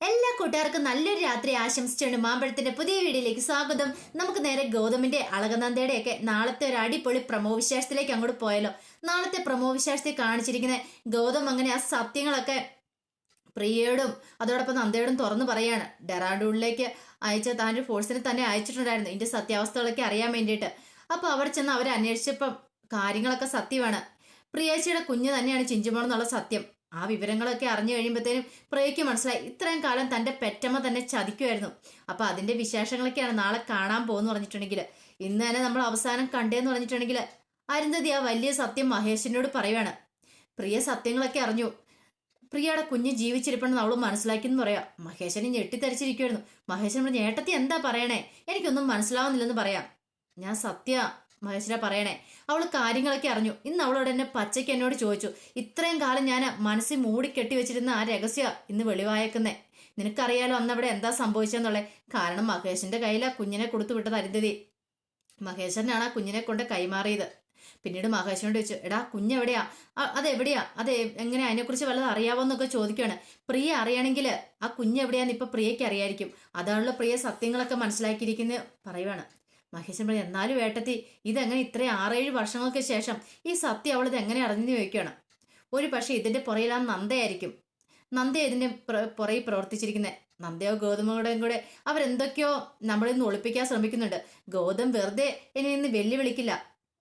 എല്ലാ കൂട്ടുകാർക്കും നല്ലൊരു രാത്രി ആശംസിച്ചുകൊണ്ട് മാമ്പഴത്തിന്റെ പുതിയ വീഡിയോയിലേക്ക് സ്വാഗതം. നമുക്ക് നേരെ ഗൗതമിന്റെ അളകനന്ദയുടെ ഒക്കെ നാളത്തെ ഒരു അടിപൊളി പ്രമോ വിശേഷത്തിലേക്ക് അങ്ങോട്ട് പോയാലോ. നാളത്തെ പ്രമോ വിശേഷത്തിൽ കാണിച്ചിരിക്കുന്ന ഗൗതം അങ്ങനെ ആ സത്യങ്ങളൊക്കെ പ്രിയയോടും അതോടൊപ്പം നന്ദയോടും തുറന്നു പറയാണ്. ഡെറാഡൂണിലേക്ക് അയച്ച താന്റെ ഫോഴ്സിനെ തന്നെ അയച്ചിട്ടുണ്ടായിരുന്നു. ഇതിന്റെ സത്യാവസ്ഥകളൊക്കെ അറിയാൻ വേണ്ടിയിട്ട്. അപ്പൊ അവർ ചെന്ന് അവരന്വേഷിച്ചപ്പം കാര്യങ്ങളൊക്കെ സത്യമാണ്. പ്രിയേച്ചിയുടെ കുഞ്ഞ് തന്നെയാണ് ചിഞ്ചുമോൾ എന്നുള്ള സത്യം. ആ വിവരങ്ങളൊക്കെ അറിഞ്ഞു കഴിയുമ്പോഴത്തേനും പ്രിയയ്ക്ക് മനസ്സിലായി. ഇത്രയും കാലം തന്റെ പെറ്റമ്മ തന്നെ ചതിക്കുമായിരുന്നു അപ്പൊ അതിന്റെ വിശേഷങ്ങളൊക്കെയാണ് നാളെ കാണാൻ പോകുന്നു പറഞ്ഞിട്ടുണ്ടെങ്കിൽ ഇന്ന് തന്നെ നമ്മൾ അവസാനം കണ്ടേന്ന് പറഞ്ഞിട്ടുണ്ടെങ്കിൽ അരുന്ധതി ആ വലിയ സത്യം മഹേഷിനോട് പറയുവാണ്. പ്രിയ സത്യങ്ങളൊക്കെ അറിഞ്ഞു. പ്രിയയുടെ കുഞ്ഞ് ജീവിച്ചിരിപ്പണെന്ന് അവൾ മനസ്സിലാക്കി എന്ന് പറയാം. മഹേശനെ ഞെട്ടിത്തരിച്ചിരിക്കുമായിരുന്നു മഹേശൻ പറഞ്ഞു ഏട്ടത്തി എന്താ പറയണേ? എനിക്കൊന്നും മനസ്സിലാവുന്നില്ലെന്ന് പറയാം. ഞാൻ സത്യ. മഹേശ്വര പറയണേ. അവൾ കാര്യങ്ങളൊക്കെ അറിഞ്ഞു. ഇന്ന് അവളോട് എന്നെ പച്ചയ്ക്ക് എന്നോട് ചോദിച്ചു. ഇത്രയും കാലം ഞാൻ മനസ്സിൽ മൂടിക്കെട്ടി വെച്ചിരുന്ന ആ രഹസ്യ ഇന്ന് വെളിവായേക്കുന്നേ. നിനക്കറിയാലോ അന്ന് അവിടെ എന്താ സംഭവിച്ചെന്നുള്ളേ. കാരണം മഹേഷിന്റെ കയ്യിൽ ആ കുഞ്ഞിനെ കൊടുത്തു വിട്ടത് അരുന്ധതി. മഹേശ്വരനാണ് ആ കുഞ്ഞിനെ കൊണ്ട് കൈമാറിയത്. പിന്നീട് മഹേഷിനോട് ചോദിച്ചു എടാ കുഞ്ഞെവിടെയാ അതെവിടെയാ? അത് എങ്ങനെ അതിനെക്കുറിച്ച് വല്ലതും അറിയാവോന്നൊക്കെ ചോദിക്കുകയാണ് പ്രിയ അറിയണമെങ്കിൽ ആ കുഞ്ഞ് എവിടെയാന്ന് ഇപ്പൊ പ്രിയയ്ക്ക് അറിയായിരിക്കും. അതാണല്ലോ പ്രിയ സത്യങ്ങളൊക്കെ മനസ്സിലാക്കിയിരിക്കുന്നത് പറയുവാണ്. മഹേശൻ പറഞ്ഞു എന്നാലും വേട്ടത്തി ഇതെങ്ങനെ ഇത്രയും ആറേഴ് വർഷങ്ങൾക്ക് ശേഷം ഈ സത്യം അവളിത് എങ്ങനെ അറിഞ്ഞു ചോദിക്കുകയാണ്. ഒരു പക്ഷേ ഇതിന്റെ പുറയിൽ ആ നന്ദയായിരിക്കും നന്ദ ഇതിന്റെ പുറയിൽ പ്രവർത്തിച്ചിരിക്കുന്നത് നന്ദയോ ഗൗതമോടെയും കൂടെ അവരെന്തൊക്കെയോ നമ്മളിൽ നിന്ന് ഒളിപ്പിക്കാൻ ശ്രമിക്കുന്നുണ്ട്. ഗൗതം വെറുതെ ഇനി ഇന്ന് വെല്ലുവിളിക്കില്ല.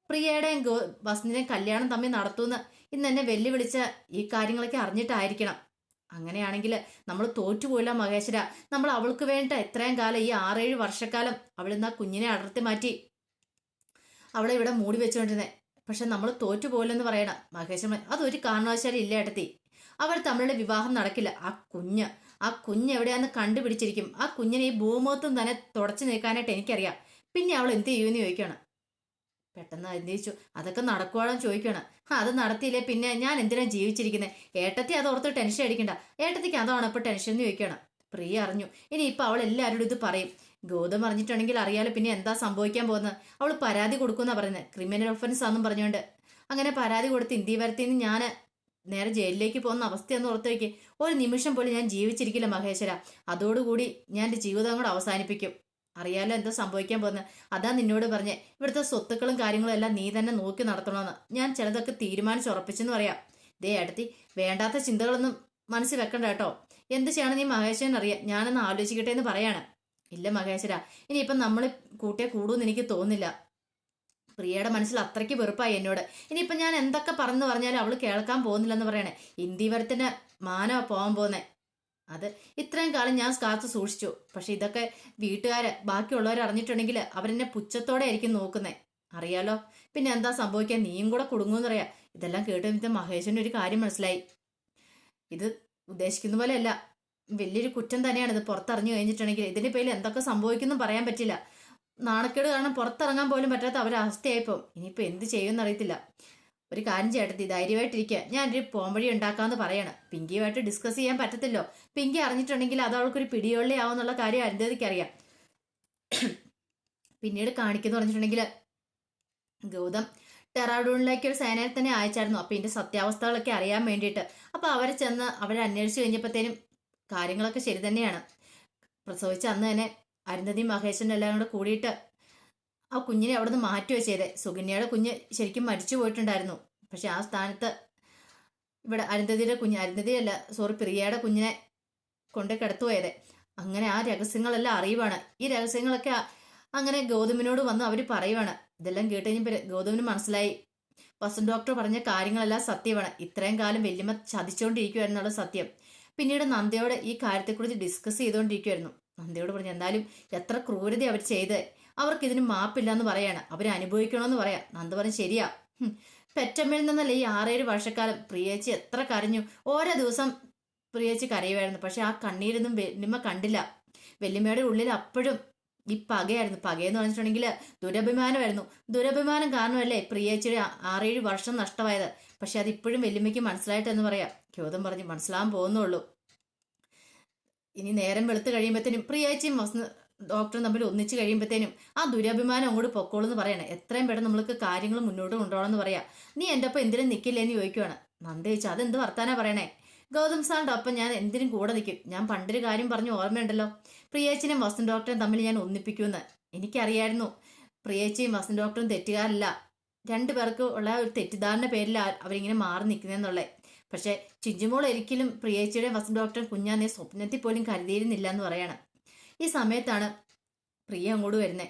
പ്രിയയുടെയും ഗോ വസന്തിന്റെയും കല്യാണം തമ്മിൽ നടത്തുമെന്ന് ഇന്ന് എന്നെ വെല്ലുവിളിച്ച ഈ കാര്യങ്ങളൊക്കെ അറിഞ്ഞിട്ടായിരിക്കണം. അങ്ങനെയാണെങ്കിൽ നമ്മൾ തോറ്റുപോയില്ല മഹേശ്വര. നമ്മൾ അവൾക്ക് വേണ്ട എത്രയും കാലം ഈ ആറേഴ് വർഷക്കാലം അവൾ ഇന്ന് ആ കുഞ്ഞിനെ അടർത്തി മാറ്റി. അവളെ ഇവിടെ മൂടി വെച്ചുകൊണ്ടിരുന്നേ. പക്ഷെ നമ്മൾ തോറ്റുപോയില്ലെന്ന് പറയണം. മഹേശ്വരൻ അതൊരു കാരണവശാലും ഇല്ല ഏട്ടത്തി. അവർ തമ്മിലുള്ള വിവാഹം നടക്കില്ല. ആ കുഞ്ഞ് ആ കുഞ്ഞ് എവിടെയാന്ന് കണ്ടുപിടിച്ചിരിക്കും. ആ കുഞ്ഞിനെ ഈ ഭൂമുഖത്തും തന്നെ തുടച്ചു നീക്കാനായിട്ട് എനിക്കറിയാം. പിന്നെ അവൾ എന്ത് ചെയ്യുമെന്ന് ചോദിക്കുകയാണ്. പെട്ടെന്ന് അന്വേഷിച്ചു. അതൊക്കെ നടക്കുവാണെന്ന് ചോദിക്കണം. അത് നടത്തിയില്ലേ? പിന്നെ ഞാൻ എന്തിനാ ജീവിച്ചിരിക്കുന്നത് ഏട്ടത്തി അതോർത്ത് ടെൻഷൻ അടിക്കണ്ട. ഏട്ടത്തിക്ക് അതാണ് ഇപ്പോൾ ടെൻഷൻ എന്ന് ചോദിക്കണം. പ്രിയ അറിഞ്ഞു. ഇനി ഇപ്പൊ അവൾ എല്ലാവരോടും ഇത് പറയും. ഗൗതം അറിഞ്ഞിട്ടുണ്ടെങ്കിൽ അറിയാലോ പിന്നെ എന്താ സംഭവിക്കാൻ പോകുന്നത്. അവൾ പരാതി കൊടുക്കുന്ന പറയുന്നത് ക്രിമിനൽ ഒഫൻസ് ആണെന്നും പറഞ്ഞുകൊണ്ട് അങ്ങനെ പരാതി കൊടുത്ത് ഇന്ത്യ വരത്തിന്ന് ഞാൻ നേരെ ജയിലിലേക്ക് പോകുന്ന അവസ്ഥയെന്ന് ഓർത്തേക്ക് ഒരു നിമിഷം പോലും ഞാൻ ജീവിച്ചിരിക്കില്ല മഹേശ്വര. അതോടുകൂടി ഞാൻ എന്റെ ജീവിതം കൂടെ അവസാനിപ്പിക്കും. അറിയാലോ എന്താ സംഭവിക്കാൻ പോകുന്നത്. അതാ നിന്നോട് പറഞ്ഞേ ഇവിടുത്തെ സ്വത്തുക്കളും കാര്യങ്ങളും എല്ലാം നീ തന്നെ നോക്കി നടത്തണമെന്ന് ഞാൻ ചിലതൊക്കെ തീരുമാനിച്ചുറപ്പിച്ചെന്ന് പറയാം. ദേ അടുത്തി വേണ്ടാത്ത ചിന്തകളൊന്നും മനസ്സിൽ വെക്കണ്ട കേട്ടോ. എന്ത് ചെയ്യണം നീ മഹേശ്വരൻ അറിയാം ഞാനൊന്ന് ആലോചിക്കട്ടെ എന്ന് പറയാണ്. ഇല്ല മഹേശ്വര ഇനിയിപ്പം നമ്മൾ കൂട്ടിയെ കൂടുമെന്ന് എനിക്ക് തോന്നുന്നില്ല. പ്രിയയുടെ മനസ്സിൽ അത്രയ്ക്ക് വെറുപ്പായി എന്നോട്. ഇനിയിപ്പം ഞാൻ എന്തൊക്കെ പറഞ്ഞു പറഞ്ഞാലും അവൾ കേൾക്കാൻ പോകുന്നില്ലെന്ന് പറയണേ. ഇന്ത്യവരത്തിന് മാനവ പോകാൻ പോകുന്നേ. അത് ഇത്രയും കാലം ഞാൻ കാത്തു സൂക്ഷിച്ചു. പക്ഷെ ഇതൊക്കെ വീട്ടുകാര് ബാക്കിയുള്ളവർ അറിഞ്ഞിട്ടുണ്ടെങ്കിൽ അവരെന്നെ പുച്ഛത്തോടെ ആയിരിക്കും നോക്കുന്നത് അറിയാലോ? പിന്നെ എന്താ സംഭവിക്കാൻ? നീയും കൂടെ കുടുങ്ങുമെന്നറിയാം. ഇതെല്ലാം കേട്ട് കഴിഞ്ഞിട്ട് മഹേഷിന് ഒരു കാര്യം മനസ്സിലായി. ഇത് ഉദ്ദേശിക്കുന്ന പോലെ അല്ല വലിയൊരു കുറ്റം തന്നെയാണ് ഇത് പുറത്തിറങ്ങി കഴിഞ്ഞിട്ടുണ്ടെങ്കിൽ. ഇതിന്റെ പേരിൽ എന്തൊക്കെ സംഭവിക്കുന്നു പറയാൻ പറ്റില്ല. നാണക്കേട് കാരണം പുറത്തിറങ്ങാൻ പോലും പറ്റാത്ത അവരവസ്ഥയായിപ്പോ ഇനിയിപ്പോ എന്ത് ചെയ്യുമെന്ന് അറിയത്തില്ല. ഒരു കാര്യം ചേട്ടത്തി ധൈര്യമായിട്ടിരിക്കുക ഞാൻ ഒരു പോംവഴി ഉണ്ടാക്കാന്ന് പറയണം. പിങ്കിയുമായിട്ട് ഡിസ്കസ് ചെയ്യാൻ പറ്റത്തില്ലോ. പിങ്കി അറിഞ്ഞിട്ടുണ്ടെങ്കിൽ അത് അവൾക്കൊരു പിടിയൊള്ളി ആവുന്നുള്ള കാര്യം അരുന്ധതിക്ക് അറിയാം. പിന്നീട് കാണിക്കുന്നു പറഞ്ഞിട്ടുണ്ടെങ്കിൽ ഗൗതം ടെറാഡൂണിലേക്ക് ഒരു സേനയെ തന്നെ അയച്ചായിരുന്നു. അപ്പൊ ഇതിന്റെ സത്യാവസ്ഥകളൊക്കെ അറിയാൻ വേണ്ടിയിട്ട്. അപ്പൊ അവരെ ചെന്ന് അവരെ അന്വേഷിച്ചു കഴിഞ്ഞപ്പോഴത്തേനും കാര്യങ്ങളൊക്കെ ശരി തന്നെയാണ്. പ്രസവിച്ച അന്ന് തന്നെ അരുന്ധതി മഹേശനും എല്ലാം കൂടെ കൂടിയിട്ട് ആ കുഞ്ഞിനെ അവിടെ നിന്ന് മാറ്റുക ചെയ്തേ സുകന്യയുടെ കുഞ്ഞ് ശരിക്കും മരിച്ചു പോയിട്ടുണ്ടായിരുന്നു. പക്ഷെ ആ സ്ഥാനത്ത് ഇവിടെ അരുന്ധതിയുടെ കുഞ്ഞ് അരുന്ധതിയല്ല സോറി പ്രിയയുടെ കുഞ്ഞിനെ കൊണ്ട് കിടത്തുപോയത് അങ്ങനെ ആ രഹസ്യങ്ങളെല്ലാം അറിയുവാണ്. ഈ രഹസ്യങ്ങളൊക്കെ അങ്ങനെ ഗൗതമിനോട് വന്ന് അവർ പറയുവാണ്. ഇതെല്ലാം കേട്ട് കഴിഞ്ഞപ്പോൾ ഗൗതമിന് മനസ്സിലായി. വസന്ത് ഡോക്ടർ പറഞ്ഞ കാര്യങ്ങളെല്ലാം സത്യമാണ്. ഇത്രയും കാലം വല്യമ്മ ചതിച്ചുകൊണ്ടിരിക്കുവായിരുന്നുള്ള സത്യം. പിന്നീട് നന്ദയോട് ഈ കാര്യത്തെക്കുറിച്ച് ഡിസ്കസ് ചെയ്തുകൊണ്ടിരിക്കുമായിരുന്നു നന്ദയോട് പറഞ്ഞു എന്തായാലും എത്ര ക്രൂരത അവർ ചെയ്ത്. അവർക്ക് ഇതിന് മാപ്പില്ല എന്ന് പറയാണ്. അവരെ അനുഭവിക്കണമെന്ന് പറയാം. നന്ദ പറഞ്ഞ് ശരിയാ. പെറ്റമ്മയിൽ നിന്നല്ല ഈ ആറേഴ് വർഷക്കാലം പ്രിയേച്ചി എത്ര കരഞ്ഞു. ഓരോ ദിവസം പ്രിയേച്ചി കരയുമായിരുന്നു. പക്ഷെ ആ കണ്ണീരൊന്നും വെല്ലിമ്മ കണ്ടില്ല. വെല്ലിമ്മയുടെ ഉള്ളിൽ അപ്പോഴും ഈ പകയായിരുന്നു. പകയെന്ന് പറഞ്ഞിട്ടുണ്ടെങ്കിൽ ദുരഭിമാനമായിരുന്നു. ദുരഭിമാനം കാരണമല്ലേ പ്രിയേച്ചിയുടെ ആറേഴ് വർഷം നഷ്ടമായത്. പക്ഷെ അത് ഇപ്പോഴും വല്യമ്മയ്ക്ക് മനസ്സിലായിട്ടെന്ന് പറയാം. ഖ്യോതം പറഞ്ഞ് മനസ്സിലാകാൻ പോകുന്നുള്ളൂ. ഇനി നേരം വെളുത്ത് കഴിയുമ്പോഴത്തേനും പ്രിയേച്ചിയും ഡോക്ടറും തമ്മിൽ ഒന്നിച്ച് കഴിയുമ്പോഴത്തേനും ആ ദുരഭിമാനം അങ്ങോട്ട് പൊക്കോളൂ എന്ന് പറയണേ. എത്രയും പെട്ടെന്ന് നമ്മൾക്ക് കാര്യങ്ങൾ മുന്നോട്ട് കൊണ്ടുപോകണം എന്ന് പറയാം. നീ എന്റെ ഒപ്പം എന്തിനും നിൽക്കില്ലേ എന്ന് ചോദിക്കുവാണ്. ചോദിച്ചാൽ അതെന്ത് വർത്താനാ പറയണേ? ഗൗതം സാറിന്റെ ഒപ്പം ഞാൻ എന്തിനും കൂടെ നിൽക്കും. ഞാൻ പണ്ടൊരു കാര്യം പറഞ്ഞു ഓർമ്മയുണ്ടല്ലോ. പ്രിയേച്ചനും വസന്ത് ഡോക്ടറും തമ്മിൽ ഞാൻ ഒന്നിപ്പിക്കുമെന്ന്. എനിക്കറിയായിരുന്നു. പ്രിയേച്ചിയും വസന്ത് ഡോക്ടറും തെറ്റുകാരല്ല. രണ്ടു പേർക്ക് ഉള്ള ഒരു തെറ്റിദ്ധാരണ പേരിൽ അവരിങ്ങനെ മാറി നിൽക്കുന്നതെന്നുള്ളത് പക്ഷേ ചിഞ്ചുമോൾ ഒരിക്കലും പ്രിയേച്ചിയുടെ വസന്ത് ഡോക്ടറും കുഞ്ഞാന്നെ സ്വപ്നത്തിൽ പോലും കരുതിയിരുന്നില്ല എന്ന് പറയാണ്. ഈ സമയത്താണ് പ്രിയ അങ്ങോട്ട് വരുന്നത്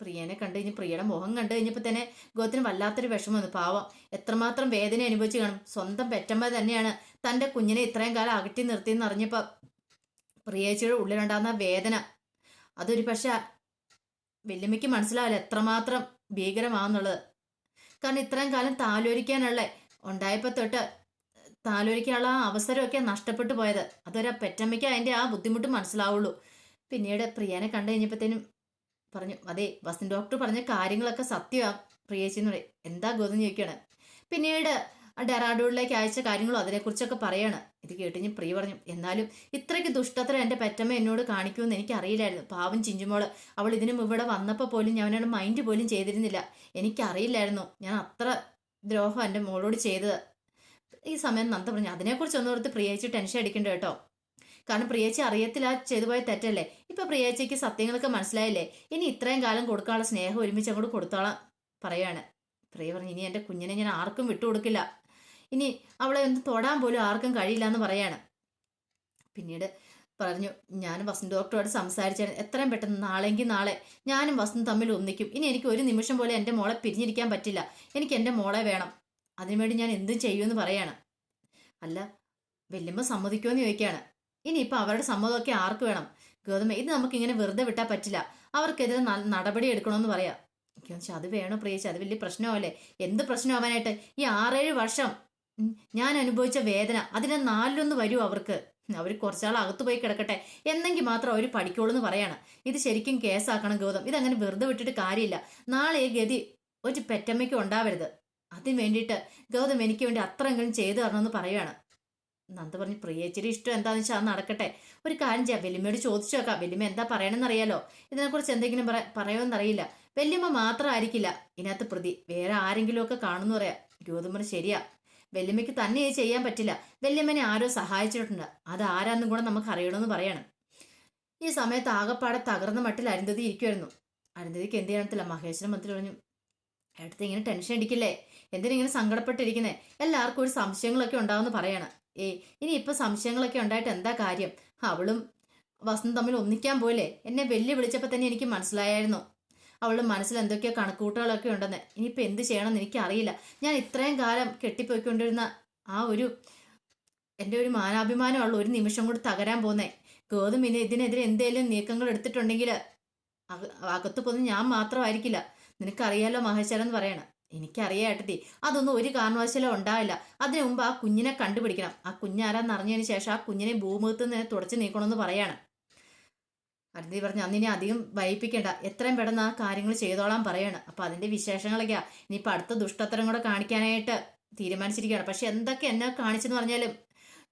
പ്രിയനെ കണ്ടു കഴിഞ്ഞ് പ്രിയയുടെ മുഖം കണ്ടു കഴിഞ്ഞപ്പോൾ തന്നെ ഗോത്തിന് വല്ലാത്തൊരു വിഷമം വന്നു. പാവം. എത്രമാത്രം വേദന അനുഭവിച്ച് കാണും. സ്വന്തം പെറ്റമ്മ തന്നെയാണ് തന്റെ കുഞ്ഞിനെ ഇത്രയും കാലം അകറ്റി നിർത്തിയെന്ന് അറിഞ്ഞപ്പോൾ പ്രിയേച്ചിയുടെ ഉള്ളിലുണ്ടാകുന്ന വേദന. അതൊരു പക്ഷെ വല്യമ്മയ്ക്ക് മനസ്സിലാവില്ല എത്രമാത്രം ഭീകരമാണെന്നുള്ളത്. കാരണം ഇത്രയും കാലം താലോലിക്കാനുള്ള ഉണ്ടായപ്പോൾ തൊട്ട് താലോലിക്കാനുള്ള ആ അവസരമൊക്കെ നഷ്ടപ്പെട്ടു പോയത്. അതൊരു പെറ്റമ്മയ്ക്ക് അതിന്റെ ആ ബുദ്ധിമുട്ട് മനസ്സിലാവുള്ളൂ. പിന്നീട് പ്രിയനെ കണ്ടു കഴിഞ്ഞപ്പോഴത്തേനും പറഞ്ഞു അതെ വസന്ത് ഡോക്ടർ പറഞ്ഞ കാര്യങ്ങളൊക്കെ സത്യമാണ് പ്രിയേച്ചി എന്ന് പറയും. എന്താ ഗോതം ചോദിക്കാണ് പിന്നീട് ഡെറാഡൂണിലേക്ക് അയച്ച കാര്യങ്ങളും അതിനെക്കുറിച്ചൊക്കെ പറയാണ്. ഇത് കേട്ട് ഞാൻ പ്രിയ പറഞ്ഞു എന്നാലും ഇത്രയ്ക്ക് ദുഷ്ടത്ര എന്റെ പെറ്റമ്മ എന്നോട് കാണിക്കുമെന്ന് എനിക്കറിയില്ലായിരുന്നു. പാവം ചിഞ്ചുമോൾ അവൾ ഇതിനും ഇവിടെ വന്നപ്പോൾ പോലും ഞാൻ അവനോട് മൈൻഡ് പോലും ചെയ്തിരുന്നില്ല. എനിക്കറിയില്ലായിരുന്നു. ഞാൻ അത്ര ദ്രോഹം എന്റെ മോളോട് ചെയ്തത്. ഈ സമയം നന്ദ പറഞ്ഞു അതിനെക്കുറിച്ച് ഒന്നോർത്ത് പ്രിയേച്ചി ടെൻഷൻ അടിക്കണ്ട കേട്ടോ. കാരണം പ്രിയേച്ചി അറിയത്തില്ല ചെയ്തു പോയ തെറ്റല്ലേ? ഇപ്പൊ പ്രിയേച്ചിക്ക് സത്യങ്ങളൊക്കെ മനസ്സിലായില്ലേ? ഇനി ഇത്രയും കാലം കൊടുക്കാനുള്ള സ്നേഹം ഒരുമിച്ച് അങ്ങോട്ട് കൊടുത്തോളാം പറയാണ്. പ്രിയ പറഞ്ഞു ഇനി എന്റെ കുഞ്ഞിനെ ഞാൻ ആർക്കും വിട്ടുകൊടുക്കില്ല ഇനി അവളെ ഒന്ന് തൊടാൻ പോലും ആർക്കും കഴിയില്ല എന്ന് പറയാണ്. പിന്നീട് പറഞ്ഞു ഞാനും വസന്ത് ഡോക്ടറോട് സംസാരിച്ചാണ്. എത്രയും പെട്ടെന്ന് നാളെങ്കിൽ നാളെ ഞാനും വസന്ത് തമ്മിൽ ഒന്നിക്കും. ഇനി എനിക്ക് ഒരു നിമിഷം പോലെ എന്റെ മോളെ പിരിഞ്ഞിരിക്കാൻ പറ്റില്ല. എനിക്ക് എന്റെ മോളെ വേണം. അതിനുവേണ്ടി ഞാൻ എന്തും ചെയ്യുമെന്ന് പറയാണ്. അല്ല വല്യമ്മ സമ്മതിക്കുമെന്ന് ചോദിക്കുകയാണ് ഇനിയിപ്പോൾ അവരുടെ സമ്മതമൊക്കെ ആർക്ക് വേണം? ഗൗതമ ഇത് നമുക്ക് ഇങ്ങനെ വെറുതെ വിട്ടാൽ പറ്റില്ല. അവർക്കെതിരെ നടപടി എടുക്കണമെന്ന് പറയാം. വെച്ചാൽ അത് വേണോ പ്രിയച്ച്? അത് വലിയ പ്രശ്നമല്ലേ? എന്ത് പ്രശ്നമാവാനായിട്ട്? ഈ ആറേഴ് വർഷം ഞാൻ അനുഭവിച്ച വേദന അതിനെ നാലിലൊന്ന് വരൂ അവർക്ക്. അവർ കുറച്ചാൾ അകത്ത് പോയി കിടക്കട്ടെ. എന്നെങ്കിൽ മാത്രം അവർ പഠിക്കുള്ളൂ എന്ന് പറയാണ്. ഇത് ശരിക്കും കേസാക്കണം ഗൗതം. ഇതങ്ങനെ വെറുതെ വിട്ടിട്ട് കാര്യമില്ല. നാളെ ഈ ഗതി ഒരു പെറ്റമ്മയ്ക്ക് ഉണ്ടാവരുത്. അതിന് വേണ്ടിയിട്ട് ഗൗതം എനിക്ക് വേണ്ടി അത്രയെങ്കിലും ചെയ്തു തരണമെന്ന് പറയുകയാണ് നന്ദ പറഞ്ഞു പ്രിയേച്ചിരി ഇഷ്ടം എന്താണെന്ന് വെച്ചാൽ അത് നടക്കട്ടെ. ഒരു കാര്യം ചെയ്യാം. വലിയമ്മയോട് ചോദിച്ചു നോക്കാം. വലിയമ്മ എന്താ പറയണമെന്ന് അറിയാലോ ഇതിനെക്കുറിച്ച് എന്തെങ്കിലും പറ പറയുമെന്നറിയില്ല വലിയമ്മ മാത്രമായിരിക്കില്ല ഇതിനകത്ത് പ്രതി. വേറെ ആരെങ്കിലും ഒക്കെ കാണുന്നു പറയാം ഗൗതമന് ശരിയാ. വല്യമ്മയ്ക്ക് തന്നെ ഇത് ചെയ്യാൻ പറ്റില്ല. വല്യമ്മനെ ആരോ സഹായിച്ചിട്ടുണ്ട്. അത് ആരാന്നും കൂടെ നമുക്ക് അറിയണമെന്ന് പറയണം. ഈ സമയത്ത് ആകപ്പാടെ തകർന്ന മട്ടിൽ അരുന്ധതി ഇരിക്കുമായിരുന്നു അരുന്ധതിക്ക് എന്ത് ചെയ്യണത്തില്ല മഹേശ്വരൻ മന്ത്രി പറഞ്ഞു അടുത്ത് ഇങ്ങനെ ടെൻഷൻ അടിക്കില്ലേ? എന്തിനിങ്ങനെ സങ്കടപ്പെട്ടിരിക്കുന്നേ? എല്ലാവർക്കും ഒരു സംശയങ്ങളൊക്കെ ഉണ്ടാവുമെന്ന് പറയാണ്. ഏയ് ഇനി ഇപ്പൊ സംശയങ്ങളൊക്കെ ഉണ്ടായിട്ട് എന്താ കാര്യം? അവളും വസന്ത് തമ്മിൽ ഒന്നിക്കാൻ പോലെ എന്നെ വെല്ലു വിളിച്ചപ്പോൾ തന്നെ എനിക്ക് മനസ്സിലായായിരുന്നു. അവളുടെ മനസ്സിൽ എന്തൊക്കെയോ കണക്കൂട്ടുകളൊക്കെ ഉണ്ടെന്ന്. ഇനിയിപ്പോൾ എന്ത് ചെയ്യണമെന്ന് എനിക്കറിയില്ല. ഞാൻ ഇത്രയും കാലം കെട്ടിപ്പോയിക്കൊണ്ടിരുന്ന ആ ഒരു എന്റെ ഒരു മാനാഭിമാനമുള്ള ഒരു നിമിഷം കൂടി തകരാൻ പോന്നേ. ഗോതം ഇനി ഇതിനെതിരെ എന്തെങ്കിലും നീക്കങ്ങൾ എടുത്തിട്ടുണ്ടെങ്കിൽ അക- അകത്ത് പോന്ന് ഞാൻ മാത്രമായിരിക്കില്ല. നിനക്കറിയാലോ മഹേശ്വരൻ എന്ന് പറയണം. എനിക്കറിയാം ഏട്ടത്തി അതൊന്നും ഒരു കാരണവശാലും ഉണ്ടാവില്ല. അതിനു മുമ്പ് ആ കുഞ്ഞിനെ കണ്ടുപിടിക്കണം. ആ കുഞ്ഞാരാന്ന് അറിഞ്ഞതിന് ശേഷം ആ കുഞ്ഞിനെ ഭൂമുഖത്ത് നിന്ന് തുടച്ചു നീക്കണമെന്ന് പറയാണ്. അരുതി പറഞ്ഞു അന്ന് ഇനി അധികം വൈപ്പിക്കേണ്ട എത്രയും പെട്ടെന്ന് ആ കാര്യങ്ങൾ ചെയ്തോളാൻ പറയാണ്. അപ്പൊ അതിന്റെ വിശേഷങ്ങളൊക്കെയാ. ഇനിയിപ്പൊ അടുത്ത ദുഷ്ടത്തരം കൂടെ കാണിക്കാനായിട്ട് തീരുമാനിച്ചിരിക്കുകയാണ്. പക്ഷെ എന്തൊക്കെ എന്നെ കാണിച്ചെന്ന് പറഞ്ഞാലും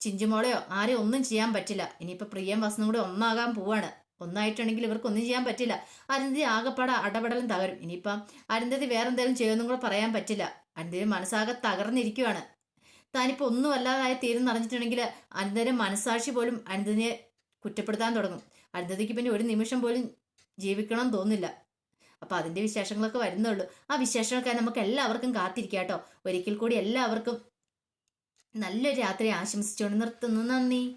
ചിഞ്ചുമോളയോ ആരെയും ഒന്നും ചെയ്യാൻ പറ്റില്ല. ഇനിയിപ്പോ പ്രിയം വസനും കൂടി ഒന്നാകാൻ പോവാണ്. ഒന്നായിട്ടുണ്ടെങ്കിൽ ഇവർക്കൊന്നും ചെയ്യാൻ പറ്റില്ല. അരുന്ധതി ആകെപ്പാടെ അടപടലും തകരും. ഇനിയിപ്പം അരുന്ധതി വേറെ എന്തെങ്കിലും ചെയ്യുമെന്നും കൂടെ പറയാൻ പറ്റില്ല. അരുന്ധതി മനസ്സാകെ തകർന്നിരിക്കുവാണ്. താനിപ്പോൾ ഒന്നും അല്ലാതായി തീരും അറിഞ്ഞിട്ടുണ്ടെങ്കിൽ അരുന്ധതി മനസ്സാക്ഷി പോലും അരുന്ധതിനെ കുറ്റപ്പെടുത്താൻ തുടങ്ങും. അരുന്ധതിക്ക് പിന്നെ ഒരു നിമിഷം പോലും ജീവിക്കണം തോന്നില്ല അപ്പോൾ അതിന്റെ വിശേഷങ്ങളൊക്കെ വരുന്നുള്ളൂ. ആ വിശേഷങ്ങളൊക്കെ നമുക്ക് എല്ലാവർക്കും കാത്തിരിക്കാം കേട്ടോ. ഒരിക്കൽ കൂടി എല്ലാവർക്കും നല്ലൊരു രാത്രി ആശംസിച്ചുകൊണ്ട് നിർത്തുന്നു. നന്ദി.